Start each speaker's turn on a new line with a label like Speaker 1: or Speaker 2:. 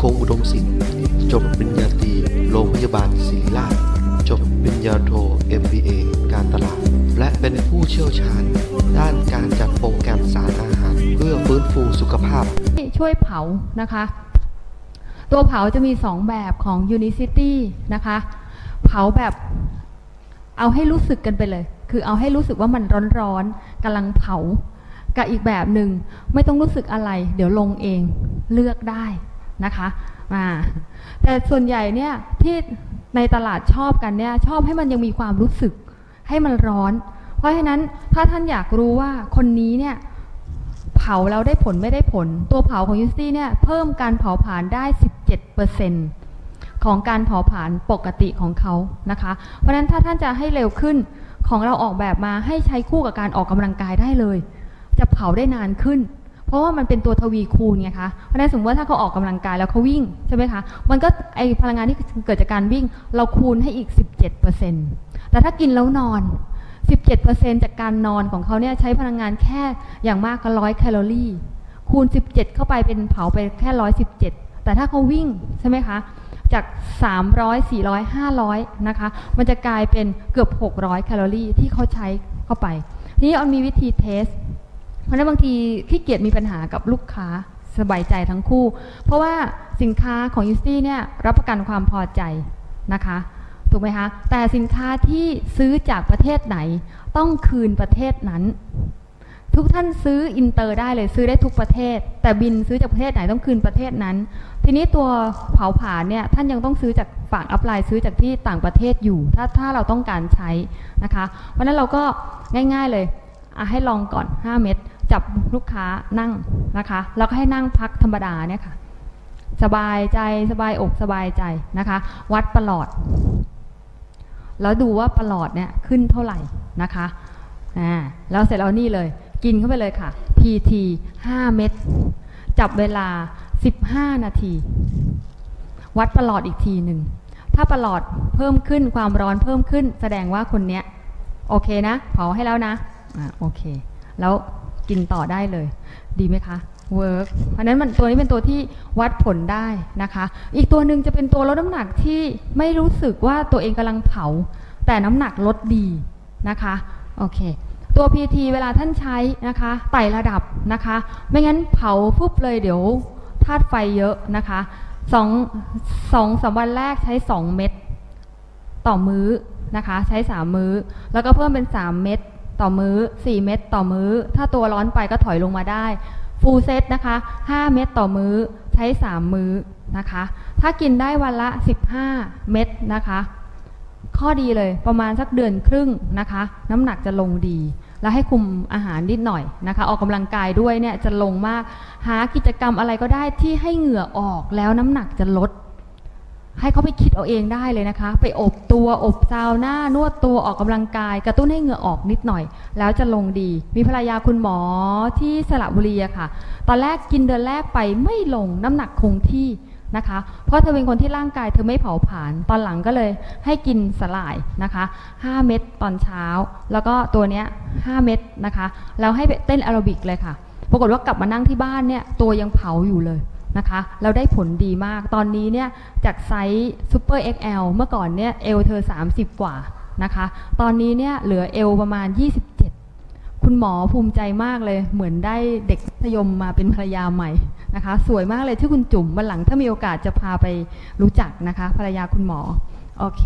Speaker 1: คงอุดมศิลป์จบปริญญาตรีโรงพยาบาลศิริราช จบปริญญาโท MBA การตลาด และเป็นผู้เชี่ยวชาญ ด้านการจัดโปรแกรมสารอาหาร เพื่อฟื้นฟูสุขภาพ
Speaker 2: ช่วยเผานะคะ ตัวเผาจะมี 2 แบบของ Unicity นะคะ เผาแบบเอาให้รู้สึกกันไปเลย คือเอาให้รู้สึกว่ามันร้อนๆกำลังเผา กับอีกแบบหนึ่งไม่ต้องรู้สึกอะไร เดี๋ยวลงเองเลือกได้ นะคะมาแต่ส่วนใหญ่เนี่ยที่ในตลาดชอบกันเนี่ยชอบให้มันยังมีความรู้สึกให้มันร้อน เพราะฉะนั้นถ้าท่านอยากรู้ว่าคนนี้เนี่ยเผาแล้วได้ผลไม่ได้ผล ตัวเผาของยูซี่เนี่ยเพิ่มการเผาผลาญได้ 17%ของการเผาผลาญปกติของเขานะคะ เพราะฉะนั้นถ้าท่านจะให้เร็วขึ้นของเราออกแบบมาให้ใช้คู่กับการออกกำลังกายได้เลย จะเผาได้นานขึ้น เพราะว่ามันเป็นตัวทวีคูณไงคะเพราะฉะนั้นสมมติว่าถ้าเขาออกกำลังกายแล้วเขาวิ่งใช่ไหมคะมันก็ไอพลังงานที่เกิดจากการวิ่ง เราคูณให้อีก 17%แต่ถ้ากินแล้วนอน 17%จากการนอนของเขาเนี่ยใช้พลังงานแค่อย่างมากก็ร้อยแคลอรี่คูณ 17 เข้าไปเป็นเผาไปแค่117แต่ถ้าเขาวิ่งใช่ไหมคะจาก 300 400 500 นะคะ มันจะกลายเป็นเกือบ 600 แคลอรี่ที่เขาใช้เข้าไป ทีนี้เอามีวิธีเทส ราะฉะนั้นบางทีขี้เกียจมีปัญหากับลูกค้าสบายใจทั้งคู่ เพราะว่าสินค้าของยูซี่เนี่ยรับประกันความพอใจนะคะถูกไหมคะแต่สินค้าที่ซื้อจากประเทศไหน ต้องคืนประเทศนั้น ทุกท่านซื้ออินเตอร์ได้เลยซื้อได้ทุกประเทศ แต่บินซื้อจากประเทศไหนต้องคืนประเทศนั้น ทีนี้ตัวเผาผลาญเนี่ยท่านยังต้องซื้อจากฝากอัพไลน์ซื้อจากที่ต่างประเทศอยู่ ถ้าถ้าเราต้องการใช้นะคะ เพราะฉะนั้นเราก็ง่าย ๆเลย อะให้ลองก่อน 5 เม็ดจับลูกค้านั่งนะคะ แล้วก็ให้นั่งพักธรรมดาเนี่ยค่ะ สบายใจสบายอกสบายใจนะคะ วัดประหลอด แล้วดูว่าประหลอดเนี่ยขึ้นเท่าไหร่นะคะอ่าแล้วเสร็จแล้วนี่เลย กินเข้าไปเลยค่ะ PT 5 เม็ดจับเวลา 15 นาที วัดประหลอดอีกทีหนึ่งถ้าประหลอดเพิ่มขึ้นความร้อนเพิ่มขึ้น แสดงว่าคนเนี้ยโอเคนะเผาให้แล้วนะ อ่าโอเค แล้วกินต่อได้เลย ดีไหมคะเวิร์กเพราะนั้นมันตัวนี้เป็นตัวที่วัดผลได้นะคะ อีกตัวหนึ่งจะเป็นตัวลดน้ำหนักที่ไม่รู้สึกว่าตัวเองกำลังเผา แต่น้ำหนักลดดีนะคะโอเค ตัว PT เวลาท่านใช้นะคะไต่ระดับนะคะ ไม่งั้นเผาปุ๊บเลยเดี๋ยวธาตุไฟเยอะนะคะสองสองสามวันแรกใช้ 2 เม็ดต่อมื้อนะคะ ใช้ 3 มื้อ แล้วก็เพิ่มเป็น 3 เม็ด ต่อมื้อ 4 เม็ดต่อมื้อ ถ้าตัวร้อนไปก็ถอยลงมาได้ ฟูลเซตนะคะ 5 เม็ดต่อมื้อ ใช้ 3 มื้อนะคะ ถ้ากินได้วันละ 15 เม็ดนะคะ ข้อดีเลยประมาณสักเดือนครึ่งนะคะ น้ำหนักจะลงดี แล้วให้คุมอาหารนิดหน่อยนะคะ ออกกำลังกายด้วยเนี่ยจะลงมาก หากิจกรรมอะไรก็ได้ที่ให้เหงื่อออกแล้วน้ำหนักจะลด ให้เขาไปคิดเอาเองได้เลยนะคะ ไปอบตัวอบซาวน่านวดตัวออกกำลังกาย กระตุ้นให้เหงื่อออกนิดหน่อย แล้วจะลงดี มีภรรยาคุณหมอที่สระบุรีอะค่ะ ตอนแรกกินเดือนแรกไปไม่ลงน้ำหนักคงที่นะคะ เพราะเธอเป็นคนที่ร่างกายเธอไม่เผาผลาญตอนหลังก็เลยให้กินสลายนะคะ 5 เม็ดตอนเช้า แล้วก็ตัวเนี้ย 5 เม็ดนะคะ แล้วให้เต้นแอโรบิกเลยค่ะ ปรากฏว่ากลับมานั่งที่บ้านเนี่ยตัวยังเผาอยู่เลย นะคะแล้วได้ผลดีมากตอนนี้เนี่ยจากไซส์ซูเปอร์ XL เมื่อก่อนเนี่ยเอลเธอ 30 กว่านะคะตอนนี้เนี่ยเหลือเอลประมาณ 27 คุณหมอภูมิใจมากเลย เหมือนได้เด็กมัธยมมาเป็นภรรยาใหม่นะคะสวยมากเลยที่คุณจุ๋มวันหลังถ้ามีโอกาสจะพาไปรู้จักนะคะภรรยาคุณหมอโอเค